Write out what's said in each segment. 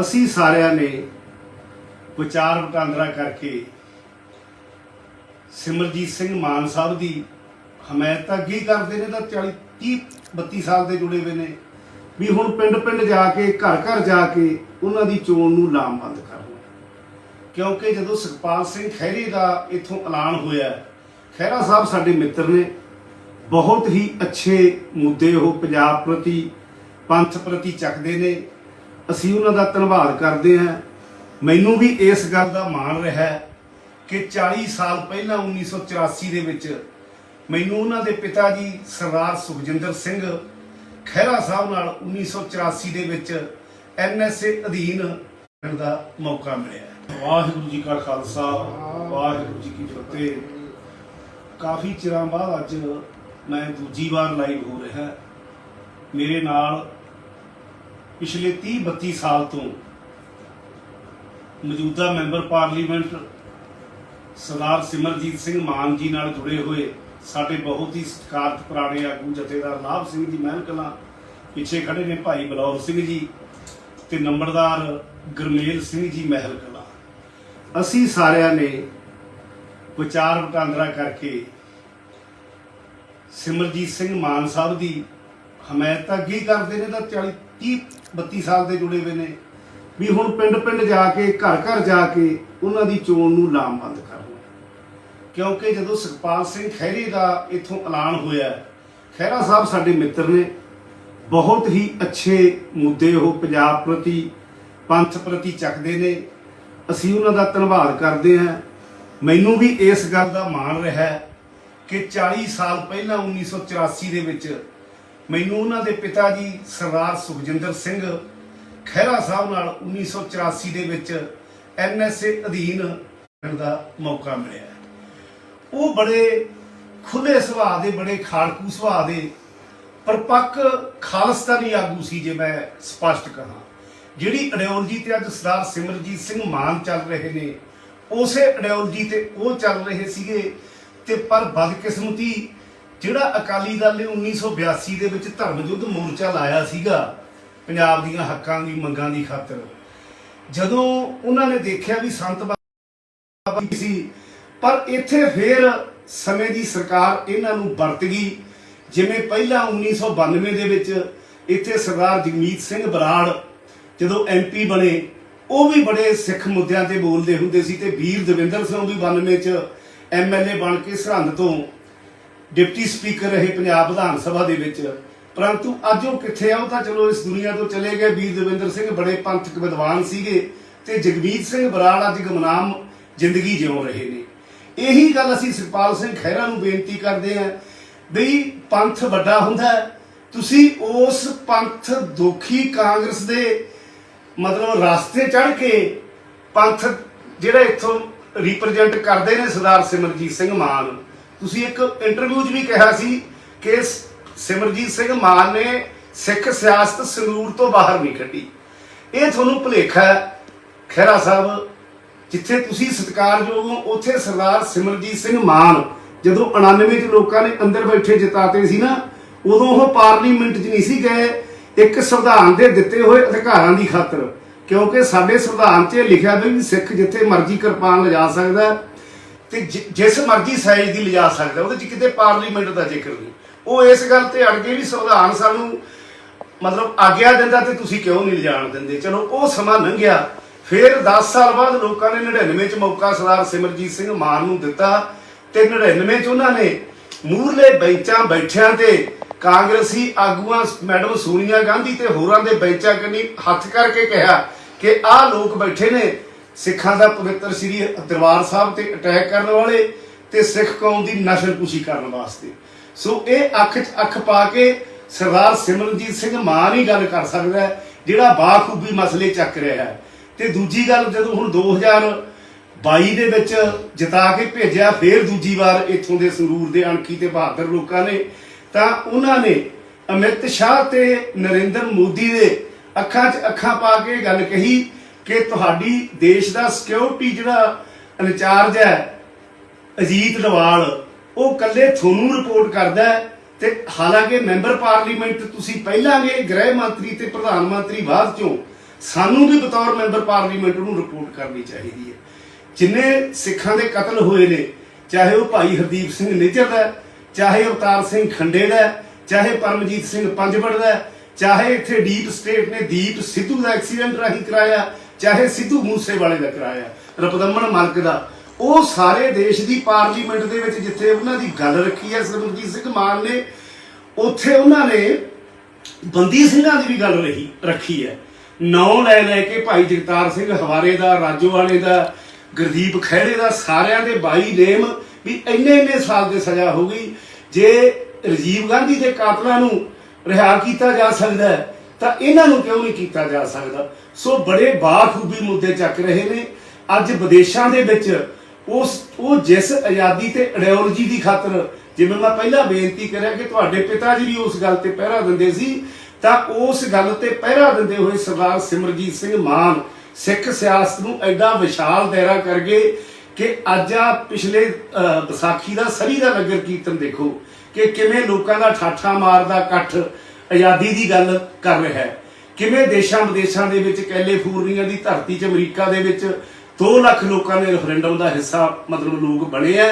ਅਸੀਂ ਸਾਰਿਆਂ ਨੇ ਵਿਚਾਰ ਵਟਾਂਦਰਾ ਕਰਕੇ ਸਿਮਰਜੀਤ ਸਿੰਘ ਮਾਨ ਸਾਹਿਬ ਦੀ ਹਮਾਇਤ ਤਾਂ ਅੱਗੇ ਕਰਦੇ ਨੇ ਤਾਂ 40 30 32 ਸਾਲ ਦੇ ਜੁੜੇ ਹੋਏ ਨੇ। ਵੀ ਹੁਣ ਪਿੰਡ ਪਿੰਡ ਜਾ ਕੇ ਘਰ ਘਰ ਜਾ ਕੇ ਉਹਨਾਂ ਦੀ ਚੋਣ ਨੂੰ ਲਾਮਬੰਦ ਕਰਨਾ ਕਿਉਂਕਿ ਜਦੋਂ ਸੁਖਪਾਲ ਸਿੰਘ ਖਹਿਰੇ ਦਾ ਇਥੋਂ ਐਲਾਨ ਹੋਇਆ, ਖਹਿਰਾ ਸਾਹਿਬ ਸਾਡੇ ਮਿੱਤਰ ਨੇ। ਬਹੁਤ ਹੀ ਅੱਛੇ ਮੁੱਦੇ ਉਹ ਪੰਜਾਬ ਪ੍ਰਤੀ, ਪੰਥ ਪ੍ਰਤੀ ਚੱਕਦੇ ਨੇ। ਅਸੀਂ ਉਹਨਾਂ ਦਾ ਧੰਨਵਾਦ ਕਰਦੇ ਹਾਂ। ਮੈਨੂੰ ਵੀ ਇਸ ਗੱਲ ਦਾ ਮਾਣ ਰਿਹਾ ਕਿ 40 ਸਾਲ ਪਹਿਲਾਂ 1984 ਦੇ ਵਿੱਚ ਮੈਨੂੰ ਉਹਨਾਂ ਦੇ ਪਿਤਾ ਜੀ ਸਰਦਾਰ ਸੁਖਜਿੰਦਰ ਸਿੰਘ ਖਹਿਰਾ ਸਾਹਿਬ ਨਾਲ 1984 ਦੇ ਵਿੱਚ ਐਨਐਸਏ ਅਧੀਨ ਦਾ ਮੌਕਾ ਮਿਲਿਆ ਵਾਹਿਗੁਰੂ ਜੀ ਕਾ ਖਾਲਸਾ, ਵਾਹਿਗੁਰੂ ਜੀ ਕੀ ਫਤਿਹ। ਕਾਫੀ ਚਿਰਾਂ ਬਾਅਦ ਅੱਜ ਮੈਂ ਦੂਜੀ ਵਾਰ ਲਾਈਵ ਹੋ ਰਿਹਾ ਮੇਰੇ ਨਾਲ ਪਿਛਲੇ 30 32 ਸਾਲ ਤੋਂ ਮੌਜੂਦਾ ਮੈਂਬਰ ਪਾਰਲੀਮੈਂਟ ਸਰਦਾਰ ਸਿਮਰਜੀਤ ਸਿੰਘ ਮਾਨ ਜੀ ਨਾਲ ਜੁੜੇ ਹੋਏ ਸਾਡੇ ਬਹੁਤ ਹੀ ਸਤਿਕਾਰਤ ਪੁਰਾਣੇ ਆਗੂ ਜਥੇਦਾਰ ਲਾਭ ਸਿੰਘ ਜੀ ਮਹਿਲ ਕਲਾਂ ਪਿੱਛੇ ਖੜੇ ਨੇ ਭਾਈ ਬਲੌਰ ਸਿੰਘ ਜੀ ਤੇ ਨੰਬਰਦਾਰ ਗੁਰਮੇਲ ਸਿੰਘ ਜੀ ਮਹਿਲ ਕਲਾਂ ਅਸੀਂ ਸਾਰਿਆਂ ਨੇ ਵਿਚਾਰ ਵਟਾਂਦਰਾ ਕਰਕੇ ਸਿਮਰਜੀਤ ਸਿੰਘ ਮਾਨ ਸਾਹਿਬ ਦੀ ਹਮਾਇਤ ਤਾਂ ਅੱਗੇ ਕਰਦੇ ਨੇ, ਤਾਂ 40 30 32 ਸਾਲ ਦੇ ਜੁੜੇ ਹੋਏ ਨੇ। ਵੀ ਹੁਣ ਪਿੰਡ ਪਿੰਡ ਜਾ ਕੇ ਘਰ ਘਰ ਜਾ ਕੇ ਉਹਨਾਂ ਦੀ ਚੋਣ ਨੂੰ ਲਾਮਬੰਦ ਕਰਨਾ ਕਿਉਂਕਿ ਜਦੋਂ ਸੁਖਪਾਲ ਸਿੰਘ ਖਹਿਰੇ ਦਾ ਇਥੋਂ ਐਲਾਨ ਹੋਇਆ ਖਹਿਰਾ ਸਾਹਿਬ ਸਾਡੇ ਮਿੱਤਰ ਨੇ। ਬਹੁਤ ਹੀ ਅੱਛੇ ਮੁੱਦੇ ਉਹ ਪੰਜਾਬ ਪ੍ਰਤੀ, ਪੰਥ ਪ੍ਰਤੀ ਚੱਕਦੇ ਨੇ। ਅਸੀਂ ਉਹਨਾਂ ਦਾ ਧੰਨਵਾਦ ਕਰਦੇ ਹਾਂ। ਮੈਨੂੰ ਵੀ ਇਸ ਗੱਲ ਦਾ ਮਾਣ ਰਿਹਾ ਕਿ 40 ਸਾਲ ਪਹਿਲਾਂ 1984 ਦੇ ਵਿੱਚ ਮੈਨੂੰ ਉਹਨਾਂ ਦੇ ਪਿਤਾ ਜੀ ਸਰਦਾਰ ਸੁਖਜਿੰਦਰ ਸਿੰਘ ਖਹਿਰਾ ਸਾਹਿਬ ਨਾਲ 1984 ਦੇ ਵਿੱਚ ਐਨਐਸਏ ਅਧੀਨ ਦਾ ਮੌਕਾ ਮਿਲਿਆ। ਉਹ ਬੜੇ ਖੁੱਲੇ ਸੁਭਾਅ ਦੇ, ਬੜੇ ਖਾੜਕੂ ਸੁਭਾਅ ਦੇ ਪਰਪੱਕ ਖਾਲਸਤਾਨੀ ਆਗੂ ਸੀ ਜੇ ਮੈਂ ਸਪਸ਼ਟ ਕਹਾਂ। ਜਿਹੜੀ ਆਈਡੀਓਲੋਜੀ ਤੇ ਅੱਜ ਸਰਦਾਰ ਸਿਮਰਜੀਤ ਸਿੰਘ ਮਾਨ ਚੱਲ ਰਹੇ ਨੇ, ਉਸੇ ਆਈਡੀਓਲੋਜੀ ਤੇ ਉਹ ਚੱਲ ਰਹੇ ਸੀਗੇ ਤੇ ਪਰ ਬਦਕਿਸਮਤੀ ਜਿਹੜਾ ਅਕਾਲੀ ਦਲ ਨੇ 1982 ਦੇ ਵਿੱਚ ਧਰਮ ਯੁੱਧ ਮੋਰਚਾ ਲਾਇਆ ਸੀਗਾ, ਪੰਜਾਬ ਦੀਆਂ ਹੱਕਾਂ ਦੀ, ਮੰਗਾਂ ਦੀ ਖਾਤਰ, ਜਦੋਂ ਉਹਨਾਂ ਨੇ ਦੇਖਿਆ ਵੀ ਸੰਤ ਬਾਬਾ ਸੀ, ਪਰ ਇੱਥੇ ਫੇਰ ਸਮੇਂ ਦੀ ਸਰਕਾਰ ਇਹਨਾਂ ਨੂੰ ਵਰਤ ਗਈ, ਜਿਵੇਂ ਪਹਿਲਾਂ 1992 ਦੇ ਵਿੱਚ ਇੱਥੇ ਸਰਦਾਰ ਜਗਮੀਤ ਸਿੰਘ ਬਰਾੜ ਜਦੋਂ ਐਮਪੀ ਬਣੇ, ਉਹ ਵੀ ਬੜੇ ਸਿੱਖ ਮੁੱਦਿਆਂ ਤੇ ਬੋਲਦੇ ਹੁੰਦੇ ਸੀ ਤੇ ਵੀਰ ਦਵਿੰਦਰ ਸਿੰਘ ਵੀ 92 ਚ ਐਮਐਲਏ ਬਣ ਕੇ ਸਰਹੰਦ ਤੋਂ ਡਿਪਟੀ ਸਪੀਕਰ ਰਹੇ ਪੰਜਾਬ ਵਿਧਾਨ ਸਭਾ ਦੇ ਵਿੱਚ। ਪਰੰਤੂ ਅੱਜ ਉਹ ਕਿੱਥੇ ਆ, ਉਹ ਤਾਂ ਚਲੋ ਇਸ ਦੁਨੀਆ ਤੋਂ ਚਲੇ ਗਏ। ਵੀਰ ਦਵਿੰਦਰ ਸਿੰਘ ਬੜੇ ਪੰਥਕ ਵਿਦਵਾਨ ਸੀਗੇ ਤੇ ਜਗਮੀਤ ਸਿੰਘ ਬਰਾੜ ਅੱਜ ਗਮਨਾਮ ਜ਼ਿੰਦਗੀ ਜਿਉ ਰਹੇ ਨੇ। ਇਹੀ ਗੱਲ ਅਸੀਂ ਸੁਖਪਾਲ ਸਿੰਘ ਖਹਿਰਾ ਨੂੰ ਬੇਨਤੀ ਕਰਦੇ ਆਂ ਬਈ ਪੰਥ ਵੱਡਾ ਹੁੰਦਾ ਤੁਸੀਂ ਉਸ ਪੰਥ ਦੋਖੀ ਕਾਂਗਰਸ ਦੇ ਮਤਲਬ ਰਾਸਤੇ ਚੜ ਕੇ ਪੰਥ ਜਿਹੜਾ ਇੱਥੋਂ ਰਿਪਰੈਜ਼ੈਂਟ ਕਰਦੇ ਨੇ ਸਰਦਾਰ ਸਿਮਰਜੀਤ ਸਿੰਘ ਮਾਨ। ਤੁਸੀਂ ਇੱਕ ਇੰਟਰਵਿਊ 'ਚ ਵੀ ਕਿਹਾ ਸੀ ਕਿ ਸਿਮਰਜੀਤ ਸਿੰਘ ਮਾਨ ਨੇ ਸਿੱਖ ਸਿਆਸਤ ਸੰਗਰੂਰ ਤੋਂ ਬਾਹਰ ਨਹੀਂ ਕੱਢੀ। ਇਹ ਤੁਹਾਨੂੰ ਭੁਲੇਖਾ ਖਹਿਰਾ ਸਾਹਿਬ, ਜਿੱਥੇ ਤੁਸੀਂ ਸਤਿਕਾਰਯੋਗ ਹੋ, ਉੱਥੇ ਸਰਦਾਰ ਸਿਮਰਜੀਤ ਸਿੰਘ ਮਾਨ ਜਦੋਂ 99 ਚ ਲੋਕਾਂ ਨੇ ਅੰਦਰ ਬੈਠੇ ਜਿਤਾਤੇ ਸੀ ਨਾ, ਉਦੋਂ ਉਹ ਪਾਰਲੀਮੈਂਟ 'ਚ ਨਹੀਂ ਸੀ ਗਏ। ਇੱਕ ਸੰਵਿਧਾਨ ਦੇ ਦਿੱਤੇ ਹੋਏ ਅਧਿਕਾਰਾਂ ਦੀ ਖਾਤਰ, ਕਿਉਂਕਿ ਸਾਡੇ ਸੰਵਿਧਾਨ 'ਚ ਇਹ ਲਿਖਿਆ ਵੀ ਸਿੱਖ ਜਿੱਥੇ ਮਰਜ਼ੀ ਕਿਰਪਾਨ ਲਿਜਾ ਸਕਦਾ ਤੇ ਜਿ- ਜਿਸ ਮਰਜ਼ੀ ਸਾਈਜ਼ ਦੀ ਲਿਜਾ ਸਕਦਾ, ਉਹਦੇ 'ਚ ਕਿਤੇ ਪਾਰਲੀਮੈਂਟ ਦਾ ਜ਼ਿਕਰ ਨਹੀਂ। ਉਹ ਇਸ ਗੱਲ ਤੇ ਅੜ ਗਏ ਵੀ ਸੰਵਿਧਾਨ ਸਾਨੂੰ ਮਤਲਬ ਆਗਿਆ ਦਿੰਦਾ ਤੇ ਤੁਸੀਂ ਕਿਉਂ ਨਹੀਂ ਲਿਜਾਣ ਦਿੰਦੇ? ਚਲੋ, ਉਹ ਸਮਾਂ ਲੰਘਿਆ। ਫਿਰ 10 ਸਾਲ ਬਾਅਦ ਲੋਕਾਂ ਨੇ 99 ਚ ਮੌਕਾ ਸਰਦਾਰ ਸਿਮਰਜੀਤ ਸਿੰਘ ਮਾਨ ਨੂੰ ਦਿੱਤਾ ਤੇ 99 ਚ ਉਹਨਾਂ ਨੇ ਮੂਰਲੇ ਬੈਂਚਾਂ ਬੈਠਿਆਂ ਤੇ ਕਾਂਗਰਸੀ ਆਗੂਆਂ, ਮੈਡਮ ਸੋਨੀਆ ਗਾਂਧੀ ਤੇ ਹੋਰਾਂ ਦੇ ਬੈਂਚਾਂ ਕੰਨੀ ਹੱਥ ਕਰਕੇ ਕਿਹਾ ਕਿ ਆਹ ਲੋਕ ਬੈਠੇ ਨੇ ਸਿੱਖਾਂ ਦਾ ਪਵਿੱਤਰ ਸ੍ਰੀ ਦਰਬਾਰ ਸਾਹਿਬ ਤੇ ਅਟੈਕ ਕਰਨ ਵਾਲੇ ਤੇ ਸਿੱਖ ਕੌਮ ਦੀ ਨਸਲਕੁਸ਼ੀ ਕਰਨ ਵਾਸਤੇ। ਸੋ ਇਹ ਅੱਖ 'ਚ ਅੱਖ ਪਾ ਕੇ ਸਰਦਾਰ ਸਿਮਰਨਜੀਤ ਸਿੰਘ ਮਾਨ ਹੀ ਗੱਲ ਕਰ ਸਕਦਾ ਹੈ, ਜਿਹੜਾ ਬਾਖੂਬੀ ਮਸਲੇ ਚੱਕ ਰਿਹਾ ਹੈ। ਤੇ ਦੂਜੀ ਗੱਲ ਜਦੋਂ ਹੁਣ 2022 ਦੇ ਵਿੱਚ ਜਿਤਾ ਕੇ ਭੇਜਿਆ ਫੇਰ ਦੂਜੀ ਵਾਰ ਇੱਥੋਂ ਦੇ ਸੰਗਰੂਰ ਦੇ ਅਣਖੀ ਤੇ ਬਹਾਦਰ ਲੋਕਾਂ ਨੇ ਤਾਂ ਉਹਨਾਂ ਨੇ ਅਮਿਤ ਸ਼ਾਹ ਤੇ ਨਰਿੰਦਰ ਮੋਦੀ ਦੇ ਅੱਖਾਂ 'ਚ ਅੱਖਾਂ ਪਾ ਕੇ ਗੱਲ ਕਹੀ ਕਿ ਤੁਹਾਡੀ ਦੇਸ਼ ਦਾ ਸਿਕਿਉਰਿਟੀ ਜਿਹੜਾ ਇੰਚਾਰਜ ਹੈ ਅਜੀਤ ਡਵਾਲ ਉਹ ਕੱਲੇ ਤੁਹਾਨੂੰ ਰਿਪੋਰਟ ਕਰਦਾ ਹੈ ਤੇ ਹਾਲਾਂਕਿ ਮੈਂਬਰ ਪਾਰਲੀਮੈਂਟ ਤੁਸੀਂ ਪਹਿਲਾਂ ਗ੍ਰਹਿ ਮੰਤਰੀ ਤੇ ਪ੍ਰਧਾਨ ਮੰਤਰੀ ਬਾਅਦ ਚੋਂ ਸਾਨੂੰ ਵੀ ਬਤੌਰ ਮੈਂਬਰ ਪਾਰਲੀਮੈਂਟ ਨੂੰ ਰਿਪੋਰਟ ਕਰਨੀ ਚਾਹੀਦੀ ਹੈ। ਜਿੰਨੇ ਸਿੱਖਾਂ ਦੇ ਕਤਲ ਹੋਏ ਨੇ ਚਾਹੇ ਉਹ ਭਾਈ ਹਰਦੀਪ ਸਿੰਘ ਨਿੱਜਰ ਦਾ ਹੈ, ਚਾਹੇ ਅਵਤਾਰ ਸਿੰਘ ਖੰਡੇ ਦਾ ਚਾਹੇ ਪਰਮਜੀਤ ਸਿੰਘ ਪੰਜਵੜ ਦਾ ਚਾਹੇ ਇੱਥੇ ਡੀਪ ਸਟੇਟ ਨੇ ਦੀਪ ਸਿੱਧੂ ਦਾ ਐਕਸੀਡੈਂਟ ਰਾਹੀਂ ਕਰਾਇਆ ਚਾਹੇ ਸਿੱਧੂ ਮੂਸੇਵਾਲੇ ਦਾ ਕਰਾਇਆ ਰਪਦਮਨ ਮਲਕ ਦਾ ਉਹ ਸਾਰੇ ਦੇਸ਼ ਦੀ ਪਾਰਲੀਮੈਂਟ ਦੇ ਵਿੱਚ ਜਿੱਥੇ ਉਹਨਾਂ ਦੀ ਗੱਲ ਰੱਖੀ ਹੈ ਸਰਮਜੀਤ ਸਿੰਘ ਮਾਨ ਨੇ ਉੱਥੇ ਉਹਨਾਂ ਨੇ ਬੰਦੀ ਸਿੰਘਾਂ ਦੀ ਵੀ ਗੱਲ ਰਹੀ ਰੱਖੀ ਹੈ। ਨੌ ਲੈ ਲੈ ਕੇ ਭਾਈ ਜਗਤਾਰ ਸਿੰਘ ਹਵਾਰੇ ਦਾ ਰਾਜੋ ਵਾਲੇ ਦਾ ਗੁਰਦੀਪ ਖਹਿੜੇ ਦਾ ਸਾਰਿਆਂ ਦੇ ਬਾਈ ਨੇਮ ਵੀ ਇੰਨੇ ਇੰਨੇ ਸਾਲ ਦੀ ਸਜ਼ਾ ਹੋ ਗਈ। ਜੇ ਰਾਜੀਵ ਗਾਂਧੀ ਦੇ ਕਾਤਲਾਂ ਨੂੰ ਰਿਹਾ ਕੀਤਾ ਜਾ ਸਕਦਾ ਹੈ, ਤਾਂ ਇਹਨਾਂ ਨੂੰ ਕਿਉਂ ਨਹੀਂ ਕੀਤਾ ਜਾ ਸਕਦਾ? ਸੋ ਬੜੇ ਬਾਖੂਬੀ ਮੁੱਦੇ ਚੱਕ ਰਹੇ ਨੇ। ਅੱਜ ਵਿਦੇਸ਼ਾਂ ਦੇ ਵਿੱਚ ਉਸ ਉਹ ਜਿਸ ਆਜ਼ਾਦੀ ਤੇ ਆਈਡੀਓਲੋਜੀ ਦੀ ਖਾਤਰ, ਜਿਵੇਂ ਮੈਂ ਪਹਿਲਾਂ ਬੇਨਤੀ ਕਰਿਆ ਕਿ ਤੁਹਾਡੇ ਪਿਤਾ ਜੀ ਵੀ ਉਸ ਗੱਲ ਤੇ ਪਹਿਰਾ ਦਿੰਦੇ ਸੀ, ਤਾਂ ਉਸ ਗੱਲ ਤੇ ਪਹਿਰਾ ਦਿੰਦੇ ਹੋਏ ਸਰਦਾਰ ਸਿਮਰਜੀਤ ਸਿੰਘ ਮਾਨ ਸਿੱਖ ਸਿਆਸਤ ਨੂੰ ਐਡਾ ਵਿਸ਼ਾਲ ਦਾਇਰਾ ਕਰ ਗਏ ਕਿ ਅੱਜ ਆ ਪਿਛਲੇ ਵਿਸਾਖੀ ਦਾ ਸਰੀ ਦਾ ਨਗਰ ਕੀਰਤਨ ਦੇਖੋ ਕਿ ਕਿਵੇਂ ਲੋਕਾਂ ਦਾ ਠਾਠਾ ਮਾਰਦਾ ਇਕੱਠ ਆਜ਼ਾਦੀ ਦੀ ਗੱਲ ਕਰ ਰਿਹਾ ਹੈ। ਕਿਵੇਂ ਦੇਸ਼ਾਂ ਵਿਦੇਸ਼ਾਂ ਦੇ ਵਿੱਚ ਕੈਲੀਫੋਰਨੀਆ ਦੀ ਧਰਤੀ 'ਚ ਅਮਰੀਕਾ ਦੇ ਵਿੱਚ 2 ਲੱਖ ਲੋਕਾਂ ਨੇ ਰੈਫਰੈਂਡਮ ਦਾ ਹਿੱਸਾ ਮਤਲਬ ਲੋਕ ਬਣੇ ਆ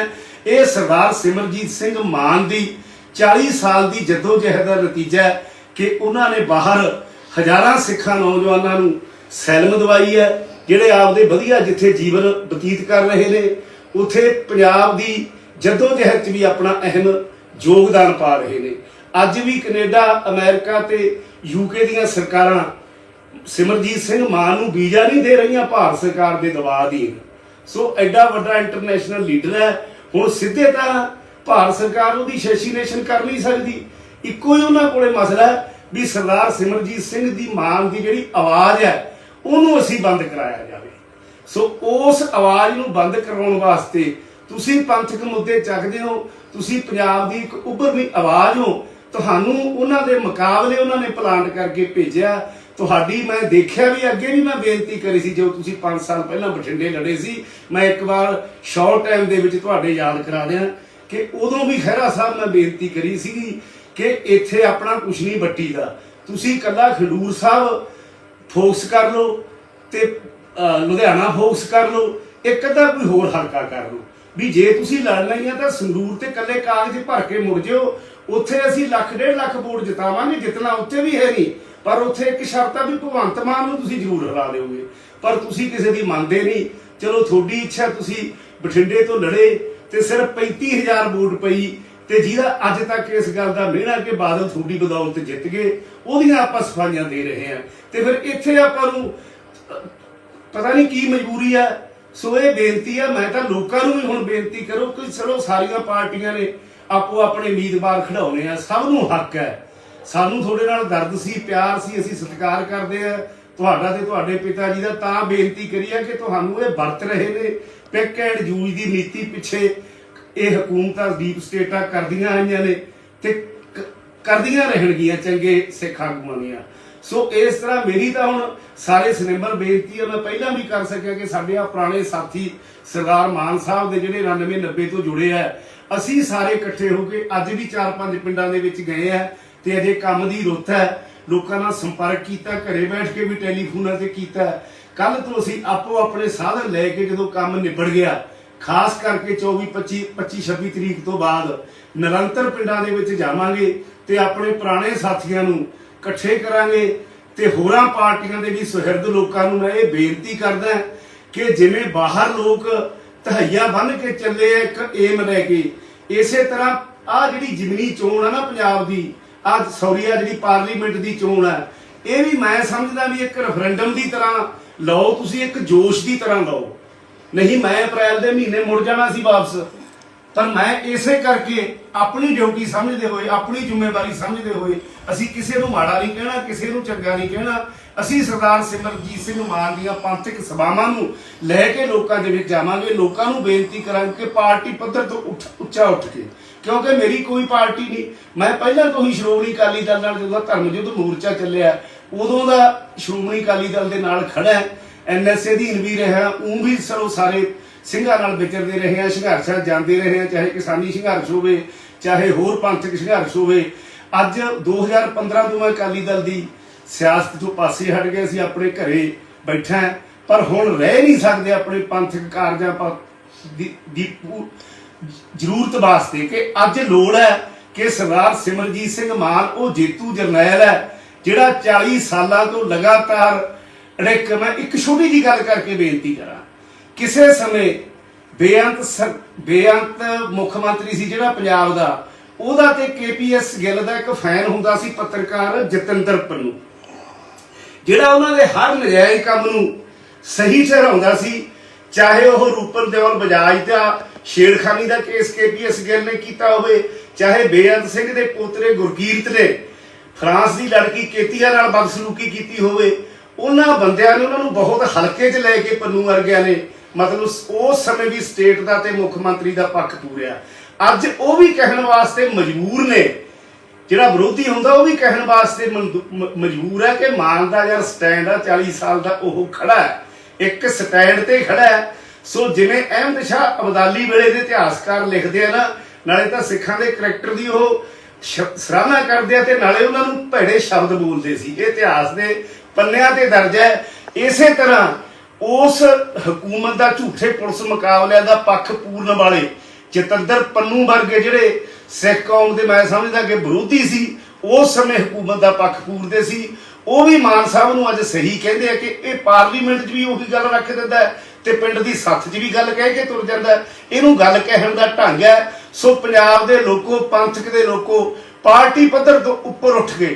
ਇਹ ਸਰਦਾਰ ਸਿਮਰਜੀਤ ਸਿੰਘ ਮਾਨ ਦੀ 40 ਸਾਲ ਦੀ ਜਦੋਜਹਿਦ ਦਾ ਨਤੀਜਾ ਹੈ ਕਿ ਉਹਨਾਂ ਨੇ ਬਾਹਰ ਹਜ਼ਾਰਾਂ ਸਿੱਖਾਂ, ਨੌਜਵਾਨਾਂ ਨੂੰ ਸੈਲਮ ਦਵਾਈ ਹੈ ਜਿਹੜੇ ਆਪਦੇ ਵਧੀਆ ਜਿੱਥੇ ਜੀਵਨ ਬਤੀਤ ਕਰ ਰਹੇ ਨੇ, ਉਥੇ ਪੰਜਾਬ ਦੀ ਜਦੋਜਹਿਦ 'ਚ ਵੀ ਆਪਣਾ ਅਹਿਮ ਯੋਗਦਾਨ ਪਾ ਰਹੇ ਨੇ। ਅੱਜ ਵੀ ਕੈਨੇਡਾ, ਅਮਰੀਕਾ ਤੇ ਯੂਕੇ ਦੀਆਂ ਸਰਕਾਰਾਂ ਸਿਮਰਜੀਤ ਸਿੰਘ ਮਾਨ ਨੂੰ ਵੀਜ਼ਾ ਨਹੀਂ ਦੇ ਰਹੀਆਂ ਭਾਰਤ ਸਰਕਾਰ ਦੇ ਦਬਾਅ ਅਧੀਨ ਸੋ ਐਡਾ ਵੱਡਾ ਇੰਟਰਨੈਸ਼ਨਲ ਲੀਡਰ ਹੈ। ਹੁਣ ਸਿੱਧੇ ਤਾਂ ਭਾਰਤ ਸਰਕਾਰ ਉਹਦੀ ਸ਼ੈਸ਼ੀਨੇਸ਼ਨ ਕਰ ਨਹੀਂ ਸਕਦੀ। ਇੱਕੋ ਹੀ ਉਹਨਾਂ ਕੋਲੇ ਮਸਲਾ ਹੈ ਵੀ ਸਰਦਾਰ ਸਿਮਰਜੀਤ ਸਿੰਘ ਦੀ ਮਾਨ ਦੀ ਜਿਹੜੀ ਆਵਾਜ਼ ਹੈ, ਉਹਨੂੰ ਅਸੀਂ ਬੰਦ ਕਰਾਇਆ ਜਾਵੇ। ਸੋ ਉਸ ਆਵਾਜ਼ ਨੂੰ ਬੰਦ ਕਰਾਉਣ ਵਾਸਤੇ ਤੁਸੀਂ ਪੰਥਕ ਮੁੱਦੇ ਚੱਕਦੇ ਹੋ, ਤੁਸੀਂ ਪੰਜਾਬ ਦੀ ਇੱਕ ਉੱਭਰਵੀਂ ਆਵਾਜ਼ ਹੋ ਤੁਹਾਨੂੰ ਉਹਨਾਂ ਦੇ ਮੁਕਾਬਲੇ ਉਹਨਾਂ ਨੇ ਪਲਾਂਟ ਕਰਕੇ ਭੇਜਿਆ। ਤੁਹਾਡੀ ਮੈਂ ਦੇਖਿਆ ਵੀ, ਅੱਗੇ ਵੀ ਮੈਂ ਬੇਨਤੀ ਕਰੀ ਸੀ, ਜੋ ਤੁਸੀਂ 5 ਸਾਲ ਪਹਿਲਾਂ ਬਠਿੰਡੇ ਲੜੇ ਸੀ, ਮੈਂ ਇੱਕ ਵਾਰ ਸ਼ਾਰਟ ਟਾਈਮ ਦੇ ਵਿੱਚ ਤੁਹਾਡੇ ਯਾਦ ਕਰਾ ਦਿਆਂ ਕਿ ਉਦੋਂ ਵੀ ਖਹਿਰਾ ਸਾਹਿਬ ਮੈਂ ਬੇਨਤੀ ਕਰੀ ਸੀਗੀ ਕਿ ਇੱਥੇ ਆਪਣਾ ਕੁਛ ਨਹੀਂ ਬੱਟੀ ਦਾ। ਤੁਸੀਂ ਕੱਲਾ ਖਡੂਰ ਸਾਹਿਬ ਫੋਕਸ ਕਰ ਲਓ ਤੇ ਲੁਧਿਆਣਾ ਫੋਕਸ ਕਰ ਲਓ, ਇੱਕ ਅੱਧਾ ਕੋਈ ਹੋਰ ਹਲਕਾ ਕਰ ਲਓ। ਵੀ ਜੇ ਤੁਸੀਂ ਲੜਨਾ ਹੀ ਆ ਤਾਂ ਸੰਗਰੂਰ ਤੇ ਕੱਲੇ ਕਾਗਜ਼ ਭਰ ਕੇ ਮੁੜ ਜਿਓ। ਉੱਥੇ ਅਸੀਂ ਲੱਖ ਡੇਢ ਲੱਖ ਵੋਟ ਜਿਤਾਵਾਂਗੇ ਜਿੱਤਣਾ ਉੱਥੇ ਵੀ ਹੈ ਨਹੀਂ। ਪਰ ਉੱਥੇ ਇੱਕ ਸ਼ਰਤ ਆ ਵੀ ਭਗਵੰਤ ਮਾਨ ਨੂੰ ਤੁਸੀਂ ਜ਼ਰੂਰ ਹਰਾ ਦਿਓਗੇ। ਪਰ ਤੁਸੀਂ ਕਿਸੇ ਦੀ ਮੰਨਦੇ ਨਹੀਂ। ਚਲੋ, ਤੁਹਾਡੀ ਇੱਛਾ ਤੁਸੀਂ ਬਠਿੰਡੇ ਤੋਂ ਲੜੇ ਤੇ ਸਿਰਫ 35000 ਵੋਟ ਪਈ ਤੇ ਜਿਹਦਾ ਅੱਜ ਤੱਕ ਇਸ ਗੱਲ ਦਾ ਮਿਹਣਾ ਕਿ ਬਾਦਲ ਤੁਹਾਡੀ ਬਦੌਲਤ ਜਿੱਤ ਗਏ, ਉਹਦੀਆਂ ਆਪਾਂ ਸਫਾਈਆਂ ਦੇ ਰਹੇ ਆ ਤੇ ਫਿਰ ਇੱਥੇ ਆਪਾਂ ਨੂੰ ਪਤਾ ਨਹੀਂ ਕੀ ਮਜਬੂਰੀ ਆ ਸੋ ਇਹ ਬੇਨਤੀ ਆ, ਮੈਂ ਤਾਂ ਲੋਕਾਂ ਨੂੰ ਵੀ ਹੁਣ ਬੇਨਤੀ ਕਰੋ ਕਿ ਚਲੋ ਸਾਰੀਆਂ ਪਾਰਟੀਆਂ ਨੇ ਆਪੋ ਆਪਣੇ ਉਮੀਦਵਾਰ ਖੜਾਉਣੇ ਆ, ਸਭ ਨੂੰ ਹੱਕ ਹੈ। ਸਾਨੂੰ ਤੁਹਾਡੇ ਨਾਲ ਦਰਦ ਸੀ, ਪਿਆਰ ਸੀ, ਅਸੀਂ ਸਤਿਕਾਰ ਕਰਦੇ ਆ ਤੁਹਾਡਾ ਤੇ ਤੁਹਾਡੇ ਪਿਤਾ ਜੀ ਦਾ। ਤਾਂ ਬੇਨਤੀ ਕਰੀ ਆ ਕਿ ਤੁਹਾਨੂੰ ਇਹ ਵਰਤ ਰਹੇ ਨੇ, ਪਿਕ ਐਂਡ ਜੂਜ ਦੀ ਨੀਤੀ ਪਿੱਛੇ ਇਹ ਹਕੂਮਤਾਂ ਡੀਪ ਸਟੇਟਾਂ ਕਰਦੀਆਂ ਆਈਆਂ ਨੇ ਤੇ ਕਰਦੀਆਂ ਰਹਿਣਗੀਆਂ ਚੰਗੇ ਸਿੱਖ ਆਗੂਆਂ ਦੀਆਂ। ਸੋ ਇਸ ਤਰ੍ਹਾਂ ਮੇਰੀ ਤਾਂ ਹੁਣ ਸਾਰੇ ਸਿਨੇਮਰ ਬੇਨਤੀ ਹੈ, ਮੈਂ ਪਹਿਲਾਂ ਵੀ ਕਰ ਸਕਿਆ ਕਿ ਸਾਡੇ ਆ ਪੁਰਾਣੇ ਸਾਥੀ ਸਰਦਾਰ ਮਾਨ ਸਾਹਿਬ ਦੇ ਜਿਹੜੇ 99 90 ਤੋਂ ਜੁੜੇ ਆ, ਅਸੀਂ ਸਾਰੇ ਇਕੱਠੇ ਹੋ ਕੇ ਅੱਜ ਵੀ 4-5 ਪਿੰਡਾਂ ਦੇ ਵਿੱਚ ਗਏ ਆ ਤੇ ਅਜੇ ਕੰਮ ਦੀ ਰੁੱਤ ਹੈ। ਲੋਕਾਂ ਨਾਲ ਸੰਪਰਕ ਕੀਤਾ, ਘਰੇ ਬੈਠ ਕੇ ਵੀ ਟੈਲੀਫੋਨਾਂ ਤੇ ਕੀਤਾ। ਕੱਲ ਤੋਂ ਅਸੀਂ ਆਪੋ ਆਪਣੇ ਸਾਧਨ ਲੈ ਕੇ ਜਦੋਂ ਕੰਮ ਨਿਬੜ ਗਿਆ, ਖਾਸ ਕਰਕੇ 24 25 25 26 ਤਰੀਕ ਤੋਂ ਬਾਅਦ, ਨਿਰੰਤਰ ਪਿੰਡਾਂ ਦੇ ਵਿੱਚ ਜਾਵਾਂਗੇ ਤੇ ਆਪਣੇ ਪੁਰਾਣੇ ਸਾਥੀਆਂ ਨੂੰ ਇਕੱਠੇ ਕਰਾਂਗੇ ਤੇ ਹੋਰਾਂ ਪਾਰਟੀਆਂ ਦੇ ਵੀ ਸੁਹਿਰਦ ਲੋਕਾਂ ਨੂੰ ਮੈਂ ਇਹ ਬੇਨਤੀ ਕਰਦਾ ਕਿ ਜਿਵੇਂ ਬਾਹਰ ਲੋਕ ਤਹਈਆ ਬੰਨ ਕੇ ਚੱਲੇ ਆ, ਇੱਕ ਏਮ ਲੈ ਕੇ, ਇਸੇ ਤਰ੍ਹਾਂ ਆ ਜਿਹੜੀ ਜਿਮਨੀ ਚੋਣ ਆ ਨਾ ਪੰਜਾਬ ਦੀ ਆ ਸੌਰੀ ਆ ਜਿਹੜੀ ਪਾਰਲੀਮੈਂਟ ਦੀ ਚੋਣ ਆ, ਇਹ ਵੀ ਮੈਂ ਸਮਝਦਾ ਵੀ ਇੱਕ ਰੈਫਰੈਂਡਮ ਦੀ ਤਰ੍ਹਾਂ ਲਓ, ਤੁਸੀਂ ਇੱਕ ਜੋਸ਼ ਦੀ ਤਰ੍ਹਾਂ ਲਓ। ਨਹੀਂ, ਮੈਂ ਅਪ੍ਰੈਲ ਦੇ ਮਹੀਨੇ ਮੁੜ ਜਾਣਾ ਸੀ ਵਾਪਸ। ਪਰ ਮੈਂ ਇਸੇ ਕਰਕੇ ਆਪਣੀ ਡਿਊਟੀ ਸਮਝਦੇ ਹੋਏ, ਆਪਣੀ ਜ਼ਿੰਮੇਵਾਰੀ ਸਮਝਦੇ ਹੋਏ ਅਸੀਂ ਕਿਸੇ ਨੂੰ ਮਾੜਾ ਨਹੀਂ ਕਹਿਣਾ, ਕਿਸੇ ਨੂੰ ਚੰਗਾ ਨਹੀਂ ਕਹਿਣਾ। ਅਸੀਂ ਸਰਦਾਰ ਸਿਮਰਜੀਤ ਸਿੰਘ ਮਾਨ ਦੀਆਂ ਪੰਥਕ ਸਭਾਵਾਂ ਨੂੰ ਲੈ ਕੇ ਲੋਕਾਂ ਦੇ ਵਿੱਚ ਜਾਵਾਂਗੇ। ਲੋਕਾਂ ਨੂੰ ਬੇਨਤੀ ਕਰਾਂਗੇ ਕਿ ਪਾਰਟੀ ਪੱਧਰ ਤੋਂ ਉੱਠ, ਉੱਚਾ ਉੱਠ ਕੇ, ਕਿਉਂਕਿ ਮੇਰੀ ਕੋਈ ਪਾਰਟੀ ਨਹੀਂ। ਮੈਂ ਪਹਿਲਾਂ ਤੋਂ ਹੀ ਸ਼੍ਰੋਮਣੀ ਅਕਾਲੀ ਦਲ ਨਾਲ ਜਦੋਂ ਧਰਮ ਯੁੱਧ ਮੋਰਚਾ ਚੱਲਿਆ, ਉਦੋਂ ਦਾ ਸ਼੍ਰੋਮਣੀ ਅਕਾਲੀ ਦਲ ਦੇ ਨਾਲ ਖੜਾ ਹੈ ਐਨਐਸਏ ਅਧੀਨ ਵੀ ਰਿਹਾ ਉਹ ਵੀ ਸਰੋ ਸਾਰੇ ਸਿੰਘਾਂ ਨਾਲ ਵਿਚਰਦੇ ਰਹੇ ਆ, ਸੰਘਰਸ਼ਾਂ ਜਾਂਦੇ ਰਹੇ ਆ, ਚਾਹੇ ਕਿਸਾਨੀ ਸੰਘਰਸ਼ ਹੋਵੇ, ਚਾਹੇ ਹੋਰ ਪੰਥਕ ਸੰਘਰਸ਼ ਹੋਵੇ। ਅੱਜ 2015 ਤੋਂ ਮੈਂ ਅਕਾਲੀ ਦਲ ਦੀ ਸਿਆਸਤ ਤੋਂ ਪਾਸੇ ਹਟ ਗਏ, ਅਸੀਂ ਆਪਣੇ ਘਰੇ ਬੈਠਾ ਪਰ ਹੁਣ ਰਹਿ ਨਹੀਂ ਸਕਦੇ ਆਪਣੇ ਪੰਥਕ ਕਾਰਜਾਂ ਪਾ ਦੀ ਜ਼ਰੂਰਤ ਵਾਸਤੇ ਕਿ ਅੱਜ ਲੋੜ ਹੈ ਕਿ ਸਰਦਾਰ ਸਿਮਰਜੀਤ ਸਿੰਘ ਮਾਨ, ਉਹ ਜੇਤੂ ਜਰਨੈਲ ਹੈ, ਜਿਹੜਾ 40 ਸਾਲਾਂ ਤੋਂ ਲਗਾਤਾਰ, ਅੜਿੱਕ, ਮੈਂ ਇੱਕ ਛੋਟੀ ਜੀ ਗੱਲ ਕਰਕੇ ਬੇਨਤੀ ਕਰਾਂ। ਕਿਸੇ ਸਮੇਂ ਬੇਅੰਤ ਬੇਅੰਤ ਮੁੱਖ ਮੰਤਰੀ ਸੀ ਜਿਹੜਾ ਪੰਜਾਬ ਦਾ, ਉਹਦਾ ਤੇ ਕੇਪੀਐਸ ਗਿੱਲ ਦਾ ਇੱਕ ਫੈਨ ਹੁੰਦਾ ਸੀ ਪੱਤਰਕਾਰ ਜਤਿੰਦਰ ਪੰਨੂ। ਜਿਹੜਾ ਉਹਨਾਂ ਦੇ ਹਰ ਨਜਾਇਜ਼ ਕੰਮ ਨੂੰ ਸਹੀ ਠਹਿਰਾਉਂਦਾ ਸੀ, ਚਾਹੇ ਉਹ ਰੂਪਨ ਦੇਵਲ ਬਜਾਜ ਦਾ ਛੇੜਖਾਨੀ ਦਾ ਕੇਸ ਕੇਪੀਐਸ ਗਿੱਲ ਨੇ ਕੀਤਾ ਹੋਵੇ, ਚਾਹੇ ਬੇਅੰਤ ਸਿੰਘ ਦੇ ਪੋਤਰੇ ਗੁਰਕੀਰਤ ਨੇ ਫਰਾਂਸ ਦੀ ਲੜਕੀ ਕੇਤੀਆ ਨਾਲ ਬਦਸਲੂਕੀ ਕੀਤੀ ਹੋਵੇ, ਉਹਨਾਂ ਬੰਦਿਆਂ ਨੇ ਉਹਨਾਂ ਨੂੰ ਬਹੁਤ ਹਲਕੇ 'ਚ ਲੈ ਕੇ ਪੰਨੂ ਵਰਗਿਆਂ ਨੇ ਮਤਲਬ ਉਸ ਸਮੇਂ ਵੀ ਸਟੇਟ ਦਾ ਤੇ ਮੁੱਖ ਮੰਤਰੀ ਦਾ ਪੱਖ ਪੂਰਿਆ। ਅੱਜ ਉਹ ਵੀ ਕਹਿਣ ਵਾਸਤੇ ਮਜਬੂਰ ਨੇ। ਜਿਹੜਾ ਵਿਰੋਧੀ ਹੁੰਦਾ, ਉਹ ਵੀ ਕਹਿਣ ਵਾਸਤੇ ਮਜਬੂਰ ਹੈ ਕਿ ਮਾਨ ਦਾ ਯਾਰ ਸਟੈਂਡ ਆ 40 ਸਾਲ ਦਾ ਉਹ ਖੜਾ ਹੈ। ਇੱਕ ਸਟੈਂਡ ਤੇ ਖੜਾ ਹੈ। ਸੋ ਜਿਵੇਂ ਅਹਿਮਦ ਸ਼ਾਹ ਅਬਦਾਲੀ ਵੇਲੇ ਦੇ ਇਤਿਹਾਸਕਾਰ ਲਿਖਦੇ ਆ ਨਾ, ਨਾਲੇ ਤਾਂ ਸਿੱਖਾਂ ਦੇ ਕਰੈਕਟਰ ਦੀ ਉਹ ਸਰਾਹਨਾ ਕਰਦੇ ਆ ਤੇ ਨਾਲੇ ਉਹਨਾਂ ਨੂੰ ਭੈੜੇ ਸ਼ਬਦ ਬੋਲਦੇ ਸੀ। ਇਹ ਇਤਿਹਾਸ ਦੇ ਪੰਨਿਆਂ ਤੇ ਦਰਜ ਹੈ। ਇਸੇ ਤਰ੍ਹਾਂ ਉਸ ਹਕੂਮਤ ਦਾ ਝੂਠੇ ਪੁਲਿਸ ਮੁਕਾਬਲਿਆਂ ਦਾ ਪੱਖ ਪੂਰਨ ਵਾਲੇ ਚਿਤੰਦਰ ਪੰਨੂ ਵਰਗੇ ਜਿਹੜੇ ਸਿੱਖ ਕੌਮ ਦੇ ਮੈਂ ਸਮਝਦਾ ਕਿ ਵਿਰੋਧੀ ਸੀ, ਉਸ ਸਮੇਂ ਹਕੂਮਤ ਦਾ ਪੱਖ ਪੂਰਦੇ ਸੀ। ਉਹ ਵੀ ਮਾਨ ਸਾਹਿਬ ਨੂੰ ਅੱਜ ਸਹੀ ਕਹਿੰਦੇ ਆ ਕਿ ਇਹ ਪਾਰਲੀਮੈਂਟ 'ਚ ਵੀ ਉਹੀ ਗੱਲ ਰੱਖ ਦਿੰਦਾ ਹੈ ਤੇ ਪਿੰਡ ਦੀ ਸੱਥ 'ਚ ਵੀ ਗੱਲ ਕਹਿ ਕੇ ਤੁਰ ਜਾਂਦਾ ਇਹਨੂੰ ਗੱਲ ਕਹਿਣ ਦਾ ਢੰਗ ਹੈ। ਸੋ ਪੰਜਾਬ ਦੇ ਲੋਕੋ, ਪੰਥਕ ਦੇ ਲੋਕੋ, ਪਾਰਟੀ ਪੱਧਰ ਤੋਂ ਉੱਪਰ ਉੱਠ ਕੇ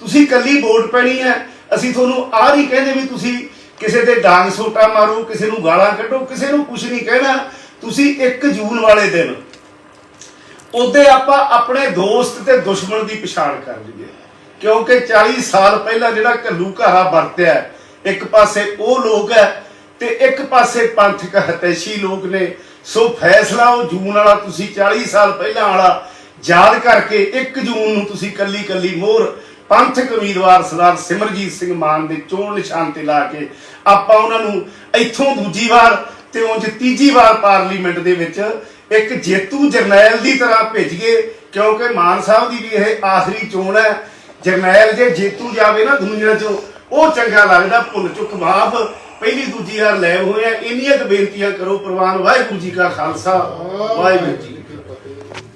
ਤੁਸੀਂ ਕੱਲੀ ਵੋਟ ਪੈਣੀ ਹੈ। ਅਸੀਂ ਤੁਹਾਨੂੰ ਆਹ ਨਹੀਂ ਕਹਿੰਦੇ ਵੀ ਤੁਸੀਂ ਕਿਸੇ ਦੇ ਡਾਂਗ ਸੋਟਾ ਮਾਰੋ, ਕਿਸੇ ਨੂੰ ਗਾਲਾਂ ਕੱਢੋ, ਕਿਸੇ ਨੂੰ ਕੁਝ ਨਹੀਂ ਕਹਿਣਾ। ਤੁਸੀਂ 1 ਜੂਨ ਵਾਲੇ ਦਿਨ ਉਹਦੇ ਆਪਾਂ ਆਪਣੇ ਦੋਸਤ ਤੇ ਦੁਸ਼ਮਣ ਦੀ ਪਛਾਣ ਕਰ ਲਈਏ। ਕਿਉਂਕਿ 40 ਸਾਲ ਪਹਿਲਾਂ ਜਿਹੜਾ ਘੱਲੂ ਘਾਰਾ ਵਰਤਿਆ, ਇੱਕ ਪਾਸੇ ਉਹ ਲੋਕ ਹੈ ਤੇ ਇੱਕ ਪਾਸੇ ਪੰਥਕ ਹਤੈਸ਼ੀ ਲੋਕ ਨੇ। ਸੋ ਫੈਸਲਾ ਉਹ ਜੂਨ ਵਾਲਾ, ਤੁਸੀਂ 40 ਸਾਲ ਪਹਿਲਾਂ ਵਾਲਾ, ਯਾਦ ਕਰਕੇ 1 ਜੂਨ ਨੂੰ ਤੁਸੀਂ ਕੱਲੀ ਕੱਲੀ ਮੋਹਰ ਪੰਥਕ ਉਮੀਦਵਾਰ ਸਰਦਾਰ ਸਿਮਰਜੀਤ ਸਿੰਘ ਮਾਨ ਦੇ ਚੋਣ ਨਿਸ਼ਾਨ ਤੇ ਲਾ ਕੇ ਆਪਾਂ ਉਹਨਾਂ ਨੂੰ ਇੱਥੋਂ ਦੂਜੀ ਵਾਰ ਤੇ ਉਂਝ ਤੀਜੀ ਵਾਰ ਪਾਰਲੀਮੈਂਟ ਦੇ ਵਿੱਚ ਇੱਕ ਜੇਤੂ ਜਰਨੈਲ ਦੀ ਤਰ੍ਹਾਂ ਭੇਜੀਏ, ਕਿਉਂਕਿ ਮਾਨ ਸਾਹਿਬ ਦੀ ਵੀ ਇਹ ਆਖਰੀ ਚੋਣ ਹੈ। ਜਰਨੈਲ ਜੇ ਜੇਤੂ ਜਾਵੇ ਨਾ ਦੁਨੀਆ ਚ, ਉਹ ਚੰਗਾ ਲੱਗਦਾ, ਭੁੱਲ ਚੁੱਕ ਮਾਫ ਪਹਿਲੀ ਦੂਜੀ ਵਾਰ ਲੈ ਹੋਏ ਆ, ਇੰਨੀਆਂ ਕੁ ਬੇਨਤੀਆਂ ਕਰੋ, ਪ੍ਰਵਾਨ ਵਾਹਿਗੁਰੂ ਜੀ ਕਾ ਖਾਲਸਾ, ਵਾਹਿਗੁਰੂ ਜੀ